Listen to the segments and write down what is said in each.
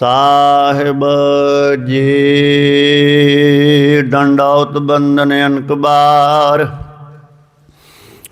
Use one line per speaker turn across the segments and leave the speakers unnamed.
ਸਾਹਿਬ ਜੀ ਡੰਡੌਤ ਬੰਦਨ ਅਨਕ ਬਾਰ।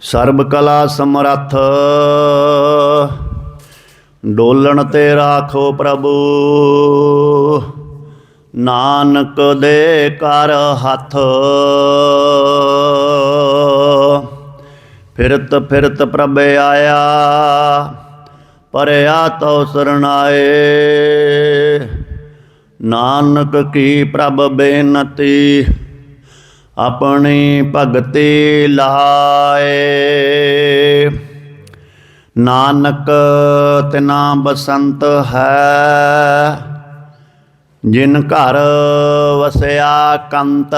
ਸਰਬ ਕਲਾ ਸਮਰੱਥ, ਡੋਲਣ ਤੇ ਰਾਖੋ ਪ੍ਰਭੂ। ਨਾਨਕ ਦੇ ਕਰ ਹੱਥ। ਫਿਰਤ ਫਿਰਤ ਪ੍ਰਭ ਆਇਆ, ਪਰਿਆ ਤੋ ਸਰਣਾਏ ਨਾਨਕ ਕੀ ਪ੍ਰਭ ਬੇਨਤੀ ਆਪਣੀ ਭਗਤੀ ਲਾਏ। ਨਾਨਕ ਤਿਨਾ ਬਸੰਤ ਹੈ, ਜਿਨ ਘਰ ਵਸਿਆ ਕੰਤ।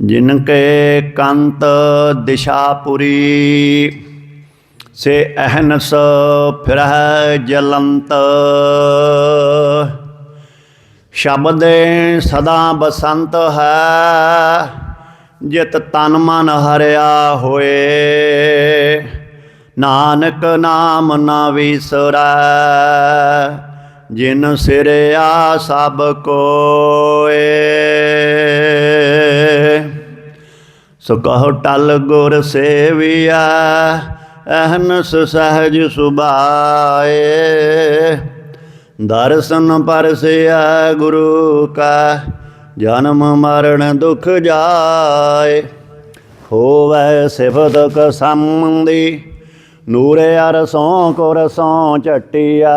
ਜਿਨ ਕੇ ਕੰਤ ਦਿਸ਼ਾਪੁਰੀ ਸੇ ਅਹਨਸ ਫਿਰਹਿ ਜਲੰਤ। ਸ਼ਬਦੇ ਸਦਾ ਬਸੰਤ ਹੈ, ਜਿਤ ਤਨ ਮਨ ਹਰਿਆ ਹੋਏ। ਨਾਨਕ ਨਾਮ ਨਾ ਵਿਸਰੈ, ਜਿਨ ਸਿਰਿਆ ਸਭ ਕੋਏ। ਸੋ ਕਹੋ ਟਲ ਗੁਰ ਸੇਵੀਆ ਅਹਨਸ ਸਹਜ ਸੁਭਾਏ। ਦਰਸ਼ਨ ਪਰਸਿਆ ਗੁਰੂ ਕਾ, ਜਨਮ ਮਰਨ ਦੁਖ ਜਾਏ। ਹੋਵੇ ਸਿਫਤ ਕ ਸੰਬੰਦੀ ਨੂਰੇ ਅਰਸੋਂ ਕੋ ਰਸੋਂ ਚਟਿਆ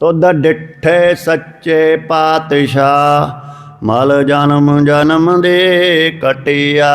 ਤੁਧ ਡਿੱਠੇ ਸੱਚੇ ਪਾਤਸ਼ਾਹ, ਮਲ ਜਨਮ ਜਨਮ ਦੇ ਕਟਿਆ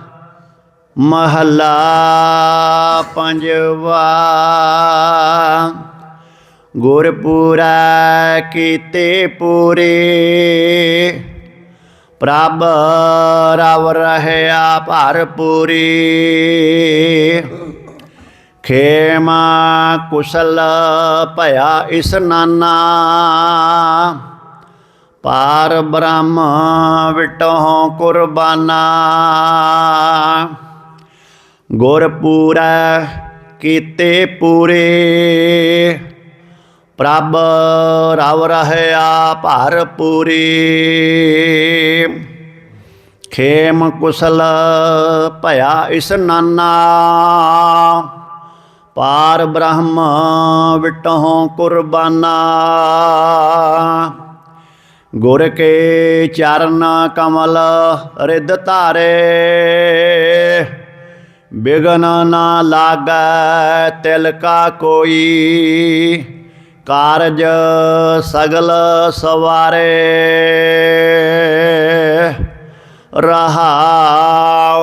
ਮਹਲਾ ਪੰਜਵਾ। ਗੁਰਪੂਰਾ ਕੀਤੇ ਪੂਰੇ, ਪ੍ਰਭ ਰਵ ਰਹਿਆ ਭਰਪੂਰੀ। ਖੇਮਾ ਕੁਸ਼ਲ ਭਇਆ ਇਸ ਨਾਨਾ। ਪਾਰ ਬ੍ਰਹਮ ਵਿਟੋ ਕੁਰਬਾਨਾ। ਗੁਰ ਪੂਰਾ ਕੀਤੇ ਪੂਰੇ। ਪ੍ਰਭ ਰਵ ਰਹਿਆ ਭਰਪੂਰੀ ਖੇਮ ਕੁਸਲ ਭਇਆ ਇਸ ਨਾਨਾ। ਪਾਰ ਬ੍ਰਹਮ ਵਿਟਹੁ ਕੁਰਬਾਨਾ। ਗੁਰ ਕੇ ਚਰਨ ਕਮਲ ਰਿਦ ਧਾਰੇ। ਬਿਗਨ ਨਾ ਲਾਗੈ ਤਿਲ ਕਾ ਕੋਈ। ਕਾਰਜ ਸਗਲ ਸਵਾਰੇ। ਰਹਾਉ।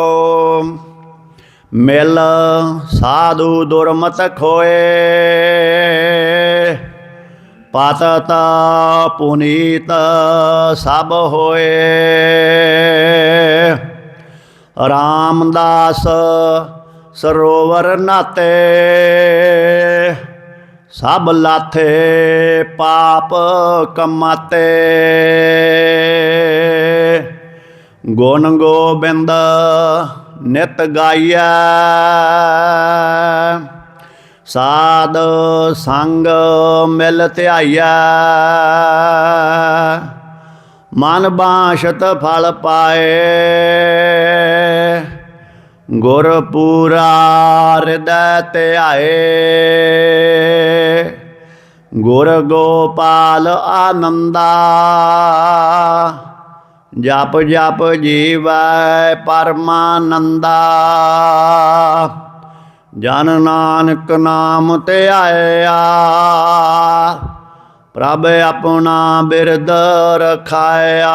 ਮਿਲ ਸਾਧੂ ਦੁਰਮਤ ਖੋਏ। ਪਤਤ ਪੁਨੀਤ ਸਭ ਹੋਏ। ਰਾਮਦਾਸ ਸਰੋਵਰ ਨਾਤੇ, ਸਭ ਲਾਥੇ ਪਾਪ ਕਮਾਤੇ। ਗੁਣ ਗੋਬਿੰਦ ਨਿਤ ਗਾਈਐ, ਸਾਧ ਸੰਗ ਮਿਲ ਧਿਆਈਐ। ਮਨ ਬਾਸ਼ਤ ਫਲ ਪਾਏ। ਗੁਰ ਪੂਰਾ ਹਿਰਦੈ ਧਿਆਏ ਗੁਰ ਗੋਪਾਲ ਆਨੰਦਾ। ਜਪ ਜਪ ਜੀਵੈ ਪਰਮਾਨੰਦਾ। ਜਨ ਨਾਨਕ ਨਾਮ ਧਿਆਇਆ ਪ੍ਰਭ ਆਪਣਾ ਬਿਰਦ ਰਖਾਇਆ।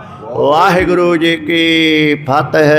ਵਾਹਿਗੁਰੂ ਜੀ ਕੀ ਫਤਿਹ।